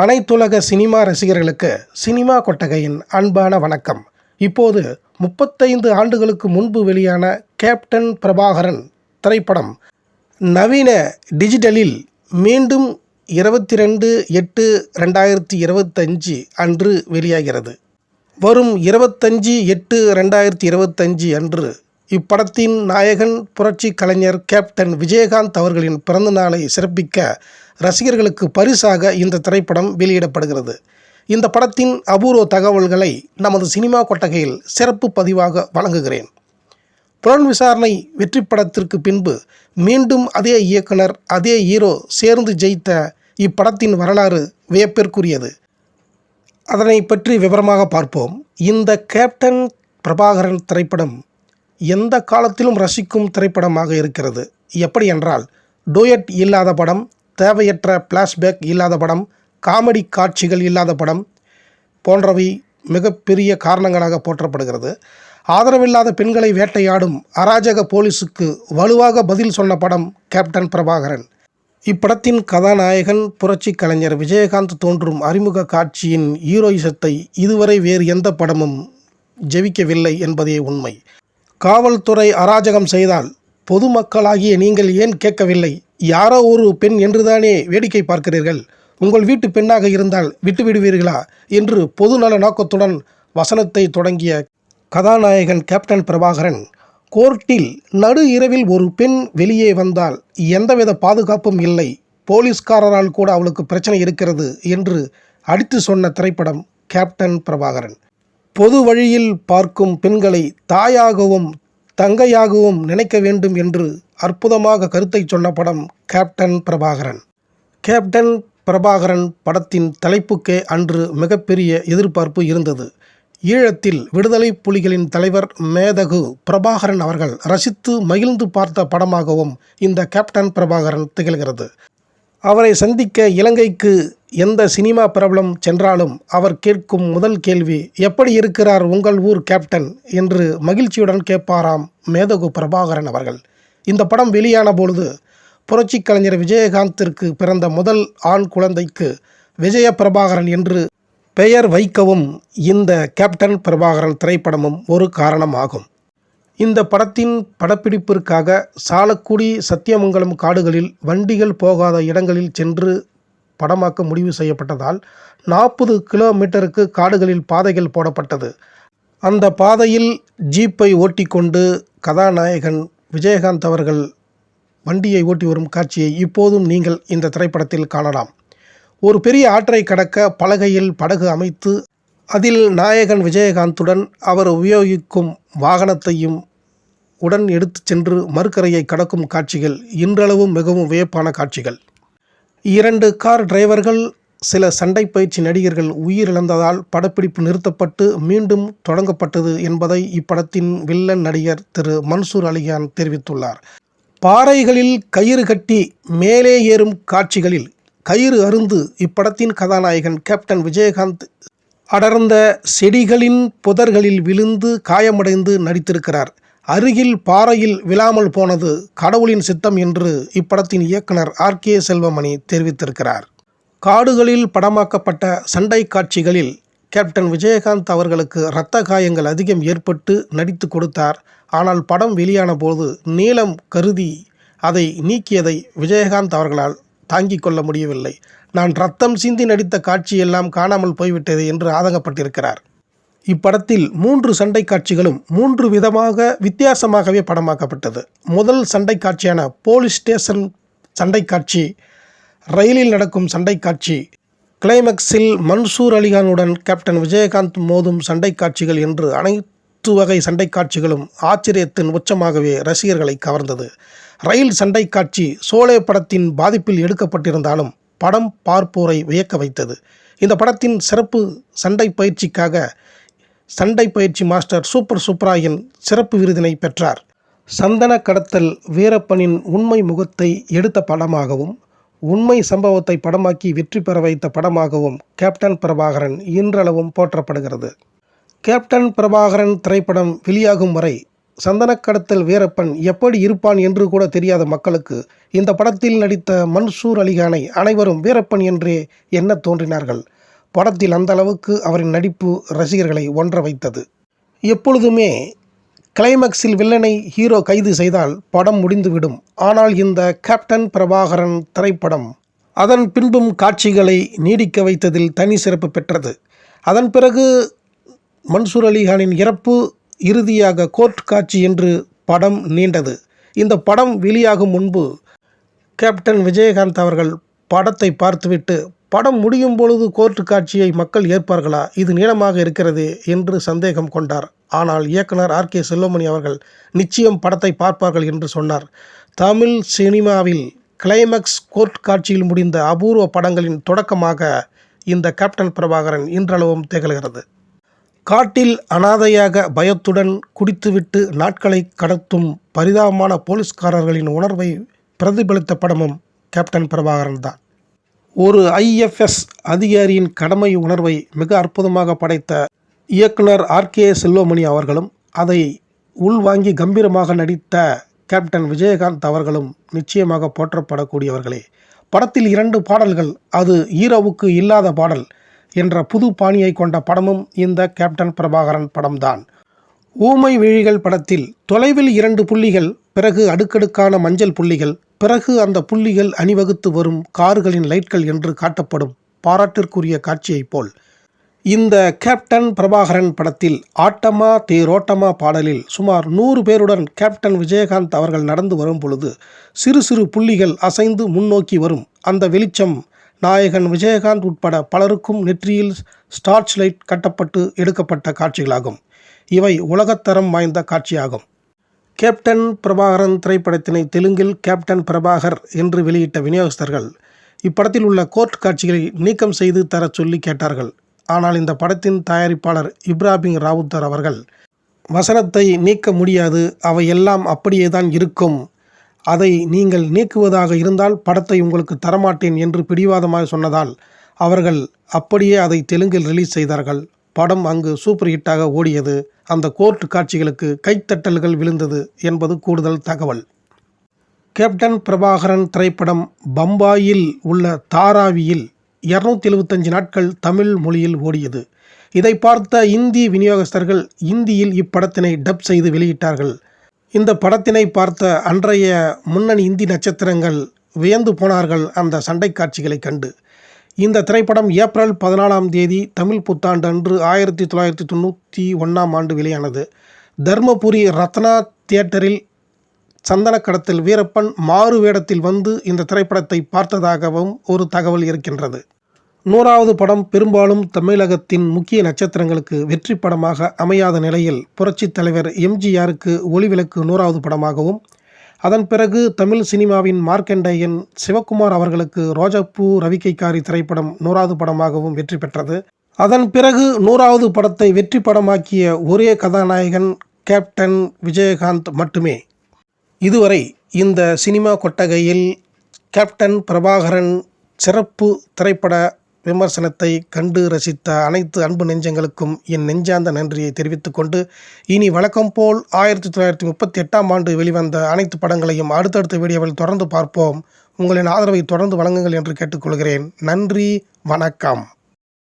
அனைத்துலக சினிமா ரசிகர்களுக்கு சினிமா கொட்டகையின் அன்பான வணக்கம். இப்போது முப்பத்தைந்து ஆண்டுகளுக்கு முன்பு வெளியான கேப்டன் பிரபாகரன் திரைப்படம் நவீன டிஜிட்டலில் மீண்டும் இருபத்தி ரெண்டு எட்டு ரெண்டாயிரத்தி இருபத்தஞ்சு அன்று வெளியாகிறது. வரும் இருபத்தஞ்சு எட்டு ரெண்டாயிரத்தி இருபத்தஞ்சு அன்று இப்படத்தின் நாயகன் புரட்சி கலைஞர் கேப்டன் விஜயகாந்த் அவர்களின் பிறந்த நாளை சிறப்பிக்க ரசிகர்களுக்கு பரிசாக இந்த திரைப்படம் வெளியிடப்படுகிறது. இந்த படத்தின் அபூர்வ தகவல்களை நமது சினிமா கொட்டகையில் சிறப்பு பதிவாக வழங்குகிறேன். புலன் விசாரணை வெற்றி படத்திற்கு பின்பு மீண்டும் அதே இயக்குனர் அதே ஹீரோ சேர்ந்து ஜெயித்த இப்படத்தின் வரலாறு வியப்பிற்குரியது. அதனை பற்றி விவரமாக பார்ப்போம். இந்த கேப்டன் பிரபாகரன் திரைப்படம் எந்த காலத்திலும் ரசிக்கும் திரைப்படமாக இருக்கிறது. எப்படி என்றால் டூயட் இல்லாத படம் தேவையற்ற பிளாஷ்பேக் இல்லாத படம் காமெடி காட்சிகள் இல்லாத படம் போன்றவை மிகப்பெரிய காரணங்களாக போற்றப்படுகிறது. ஆதரவில்லாத பெண்களை வேட்டையாடும் அராஜக போலீஸுக்கு வலுவாக பதில் சொன்ன படம் கேப்டன் பிரபாகரன் இப்படத்தின் கதாநாயகன் புரட்சி கலைஞர் விஜயகாந்த் தோன்றும் அறிமுக காட்சியின் ஹீரோயிசத்தை இதுவரை வேறு எந்த படமும் ஜெவிக்கவில்லை என்பதே உண்மை. காவல்துறை அராஜகம் செய்தால் பொதுமக்களாகிய நீங்கள் ஏன் கேட்கவில்லை? யாரோ ஒரு பெண் என்றுதானே வேடிக்கை பார்க்கிறீர்கள்? உங்கள் வீட்டு பெண்ணாக இருந்தால் விட்டுவிடுவீர்களா? என்று பொதுநல நோக்கத்துடன் வசனத்தை தொடங்கிய கதாநாயகன் கேப்டன் பிரபாகரன் கோர்ட்டில் நடு இரவில் ஒரு பெண் வெளியே வந்தால் எந்தவித பாதுகாப்பும் இல்லை. போலீஸ்காரரால் கூட அவளுக்கு பிரச்சனை இருக்கிறது என்று அடித்து சொன்ன திரைப்படம் கேப்டன் பிரபாகரன். பொது வழியில் பார்க்கும் பெண்களை தாயாகவும் தங்கையாகவும் நினைக்க வேண்டும் என்று அற்புதமாக கருத்தை சொன்ன படம் கேப்டன் பிரபாகரன் கேப்டன் பிரபாகரன் படத்தின் தலைப்புக்கே அன்று மிகப்பெரிய எதிர்பார்ப்பு இருந்தது. ஈழத்தில் விடுதலை புலிகளின் தலைவர் மேதகு பிரபாகரன் அவர்கள் ரசித்து மகிழ்ந்து பார்த்த படமாகவும் இந்த கேப்டன் பிரபாகரன் திகழ்கிறது. அவரை சந்திக்க இலங்கைக்கு எந்த சினிமா பிரபலம் சென்றாலும் அவர் கேட்கும் முதல் கேள்வி எப்படி இருக்கிறார் உங்கள் ஊர் கேப்டன்? என்று மகிழ்ச்சியுடன் கேட்பாராம் மேதகு பிரபாகரன் அவர்கள். இந்த படம் வெளியான பொழுது புரட்சி கலைஞர் விஜயகாந்திற்கு பிறந்த முதல் ஆண் குழந்தைக்கு விஜய பிரபாகரன் என்று பெயர் வைக்கவும் இந்த கேப்டன் பிரபாகரன் திரைப்படமும் ஒரு காரணமாகும். இந்த படத்தின் படப்பிடிப்பிற்காக சாலக்குடி சத்தியமங்கலம் காடுகளில் வண்டிகள் போகாத இடங்களில் சென்று படமாக்க முடிவு செய்யப்பட்டதால் நாற்பது கிலோமீட்டருக்கு காடுகளில் பாதைகள் போடப்பட்டது. அந்த பாதையில் ஜீப்பை ஓட்டிக்கொண்டு கதாநாயகன் விஜயகாந்த் அவர்கள் வண்டியை ஓட்டி வரும் காட்சியை இப்போதும் நீங்கள் இந்த திரைப்படத்தில் காணலாம். ஒரு பெரிய ஆற்றை கடக்க பலகையில் படகு அமைத்து அதில் நாயகன் விஜயகாந்துடன் அவர் உபயோகிக்கும் வாகனத்தையும் உடன் எடுத்து சென்று மறுக்கரையை கடக்கும் காட்சிகள் இன்றளவும் மிகவும் வியப்பான காட்சிகள். இரண்டு கார் டிரைவர்கள் சில சண்டை பயிற்சி நடிகர்கள் உயிரிழந்ததால் படப்பிடிப்பு நிறுத்தப்பட்டு மீண்டும் தொடங்கப்பட்டது என்பதை இப்படத்தின் வில்லன் நடிகர் திரு மன்சூர் அலிகான் தெரிவித்துள்ளார். பாறைகளில் கயிறு கட்டி மேலே ஏறும் காட்சிகளில் கயிறு அருந்து இப்படத்தின் கதாநாயகன் கேப்டன் விஜயகாந்த் அடர்ந்த செடிகளின் புதர்களில் விழுந்து காயமடைந்து நடித்திருக்கிறார். அருகில் பாறையில் விழாமல் போனது கடவுளின் சித்தம் என்று இப்படத்தின் இயக்குனர் ஆர். கே. செல்வமணி தெரிவித்திருக்கிறார். காடுகளில் படமாக்கப்பட்ட சண்டை காட்சிகளில் கேப்டன் விஜயகாந்த் அவர்களுக்கு இரத்த காயங்கள் அதிகம் ஏற்பட்டு நடித்து கொடுத்தார். ஆனால் படம் வெளியான போது நீளம் கருதி அதை நீக்கியதை விஜயகாந்த் அவர்களால் தாங்கிக் கொள்ள முடியவில்லை. நான் ரத்தம் சிந்தி நடித்த காட்சியெல்லாம் காணாமல் போய்விட்டது என்று ஆதங்கப்பட்டிருக்கிறார். இப்படத்தில் மூன்று சண்டை காட்சிகளும் மூன்று விதமாக வித்தியாசமாகவே படமாக்கப்பட்டது. முதல் சண்டை காட்சியான போலீஸ் ஸ்டேஷன் சண்டை காட்சி ரயிலில் நடக்கும் சண்டை காட்சி கிளைமேக்ஸில் மன்சூர் அலிகானுடன் கேப்டன் விஜயகாந்த் மோதும் சண்டை காட்சிகள் என்று அனைத்து வகை சண்டை காட்சிகளும் ஆச்சரியத்தின் உச்சமாகவே ரசிகர்களை கவர்ந்தது. ரயில் சண்டை காட்சி சோலே படத்தின் பாதிப்பில் எடுக்கப்பட்டிருந்தாலும் படம் பார்ப்போரை வியக்க வைத்தது. இந்த படத்தின் சிறப்பு சண்டை பயிற்சிக்காக சண்டை பயிற்சி மாஸ்டர் சூப்பர் சுப்ராயன் சிறப்பு விருதினை பெற்றார். சந்தன கடத்தல் வீரப்பனின் உண்மை முகத்தை எடுத்த படமாகவும் உண்மை சம்பவத்தை படமாக்கி வெற்றி பெற வைத்த படமாகவும் கேப்டன் பிரபாகரன் இன்றளவும் போற்றப்படுகிறது. கேப்டன் பிரபாகரன் திரைப்படம் வெளியாகும் வரை சந்தனக்கடத்தல் வீரப்பன் எப்படி இருப்பான் என்று கூட தெரியாத மக்களுக்கு இந்த படத்தில் நடித்த மன்சூர் அலிகானை அனைவரும் வீரப்பன் என்றே என்ன தோன்றினார்கள்? படத்தில் அந்த அளவுக்கு அவரின் நடிப்பு ரசிகர்களை ஒன்ற வைத்தது. எப்பொழுதுமே கிளைமேக்ஸில் வில்லனை ஹீரோ கைது செய்தால் படம் முடிந்துவிடும். ஆனால் இந்த கேப்டன் பிரபாகரன் திரைப்படம் அதன் பின்பும் காட்சிகளை நீடிக்க வைத்ததில் தனி சிறப்பு பெற்றது. அதன் பிறகு மன்சூர் அலிகானின் இறப்பு இறுதியாக கோர்ட் காட்சி என்று படம் நீண்டது. இந்த படம் வெளியாகும் முன்பு கேப்டன் விஜயகாந்த் அவர்கள் படத்தை பார்த்துவிட்டு படம் முடியும் பொழுது கோர்ட் காட்சியை மக்கள் ஏற்பார்களா? இது நீளமாக இருக்கிறது என்று சந்தேகம் கொண்டார். ஆனால் இயக்குனர் ஆர். கே. செல்வமணி அவர்கள் நிச்சயம் படத்தை பார்ப்பார்கள் என்று சொன்னார். தமிழ் சினிமாவில் கிளைமேக்ஸ் கோர்ட் காட்சியில் முடிந்த அபூர்வ படங்களின் தொடக்கமாக இந்த கேப்டன் பிரபாகரன் இன்றளவும் திகழ்கிறது. காட்டில் அனாதையாக பயத்துடன் குடித்துவிட்டு நாட்களை கடத்தும் பரிதாபமான போலீஸ்காரர்களின் உணர்வை பிரதிபலித்த படமும் கேப்டன் பிரபாகரன் தான். ஒரு ஐஎஃப்எஸ் அதிகாரியின் கடமை உணர்வை மிக அற்புதமாக படைத்த இயக்குனர் ஆர்கே செல்வமணி அவர்களும் அதை உள்வாங்கி கம்பீரமாக நடித்த கேப்டன் விஜயகாந்த் அவர்களும் நிச்சயமாக போற்றப்படக்கூடியவர்களே. படத்தில் இரண்டு பாடல்கள் அது ஈரோவுக்கு இல்லாத பாடல் என்ற புது பாணியை கொண்ட படமும் இந்த கேப்டன் பிரபாகரன் படம்தான். ஊமை விழிகள் படத்தில் தொலைவில் இரண்டு புள்ளிகள் பிறகு அடுக்கடுக்கான மஞ்சள் புள்ளிகள் பிறகு அந்த புள்ளிகள் அணிவகுத்து வரும் கார்களின் லைட்கள் என்று காட்டப்படும் பாராட்டிற்குரிய காட்சியைப் போல். இந்த கேப்டன் பிரபாகரன் படத்தில் ஆட்டமா தேரோட்டமா பாடலில் சுமார் நூறு பேருடன் கேப்டன் விஜயகாந்த் அவர்கள் நடந்து வரும் பொழுது சிறு சிறு புள்ளிகள் அசைந்து முன்னோக்கி வரும். அந்த வெளிச்சம் நாயகன் விஜயகாந்த் உட்பட பலருக்கும் நெற்றியில் ஸ்டார்ச் லைட் கட்டப்பட்டு எடுக்கப்பட்ட காட்சிகளாகும். இவை உலகத்தரம் வாய்ந்த காட்சியாகும். கேப்டன் பிரபாகரன் திரைப்படத்தினை தெலுங்கில் கேப்டன் பிரபாகர் என்று வெளியிட்ட விநியோகஸ்தர்கள் இப்படத்தில் உள்ள கோர்ட் காட்சிகளை நீக்கம் செய்து தரச் சொல்லி கேட்டார்கள். ஆனால் இந்த படத்தின் தயாரிப்பாளர் இப்ராஹிம் ராவுத்தர் அவர்கள் வசனத்தை நீக்க முடியாது அவை எல்லாம் அப்படியே தான் இருக்கும். அதை நீங்கள் நீக்குவதாக இருந்தால் படத்தை உங்களுக்கு தரமாட்டேன் என்று பிடிவாதமாக சொன்னதால் அவர்கள் அப்படியே அதை தெலுங்கில் ரிலீஸ் செய்தார்கள். படம் அங்கு சூப்பர் ஹிட்டாக ஓடியது. அந்த கோர்ட் காட்சிகளுக்கு கைத்தட்டல்கள் விழுந்தது என்பது கூடுதல் தகவல். கேப்டன் பிரபாகரன் திரைப்படம் பம்பாயில் உள்ள தாராவியில் இரநூத்தி எழுபத்தஞ்சு நாட்கள் தமிழ் மொழியில் ஓடியது. இதை பார்த்த இந்தி விநியோகஸ்தர்கள் இந்தியில் இப்படத்தினை டப் செய்து வெளியிட்டார்கள். இந்த படத்தினை பார்த்த அன்றைய முன்னணி இந்தி நட்சத்திரங்கள் வியந்து போனார்கள் அந்த சண்டை காட்சிகளை கண்டு. இந்த திரைப்படம் ஏப்ரல் பதினாலாம் தேதி தமிழ் புத்தாண்டு அன்று ஆயிரத்தி தொள்ளாயிரத்தி தொண்ணூற்றி ஒன்றாம் ஆண்டு வெளியானது. தர்மபுரி ரத்னா தியேட்டரில் சந்தனக்கடத்தில் வீரப்பன் மாறு வேடத்தில் வந்து இந்த திரைப்படத்தை பார்த்ததாகவும் ஒரு தகவல் இருக்கின்றது. நூறாவது படம் பெரும்பாலும் தமிழகத்தின் முக்கிய நட்சத்திரங்களுக்கு வெற்றி படமாக அமையாத நிலையில் புரட்சித் தலைவர் எம்ஜிஆருக்கு ஒளிவிளக்கு நூறாவது படமாகவும் அதன் பிறகு தமிழ் சினிமாவின் மார்க்கண்டேயன் சிவகுமார் அவர்களுக்கு ரோஜப்பூ ரவிக்கைக்காரி திரைப்படம் நூறாவது படமாகவும் வெற்றி பெற்றது. அதன் பிறகு நூறாவது படத்தை வெற்றி படமாக்கிய ஒரே கதாநாயகன் கேப்டன் விஜயகாந்த் மட்டுமே. இதுவரை இந்த சினிமா கொட்டகையில் கேப்டன் பிரபாகரன் சிறப்பு திரைப்பட விமர்சனத்தை கண்டு ரசித்த அனைத்து அன்பு நெஞ்சங்களுக்கும் என் நெஞ்சார்ந்த நன்றியை தெரிவித்துக் கொண்டு இனி வழக்கம் போல் ஆயிரத்தி தொள்ளாயிரத்தி முப்பத்தி எட்டாம் ஆண்டு வெளிவந்த அனைத்து படங்களையும் அடுத்தடுத்த வீடியோவில் தொடர்ந்து பார்ப்போம். உங்களின் ஆதரவை தொடர்ந்து வழங்குங்கள் என்று கேட்டுக்கொள்கிறேன். நன்றி வணக்கம்.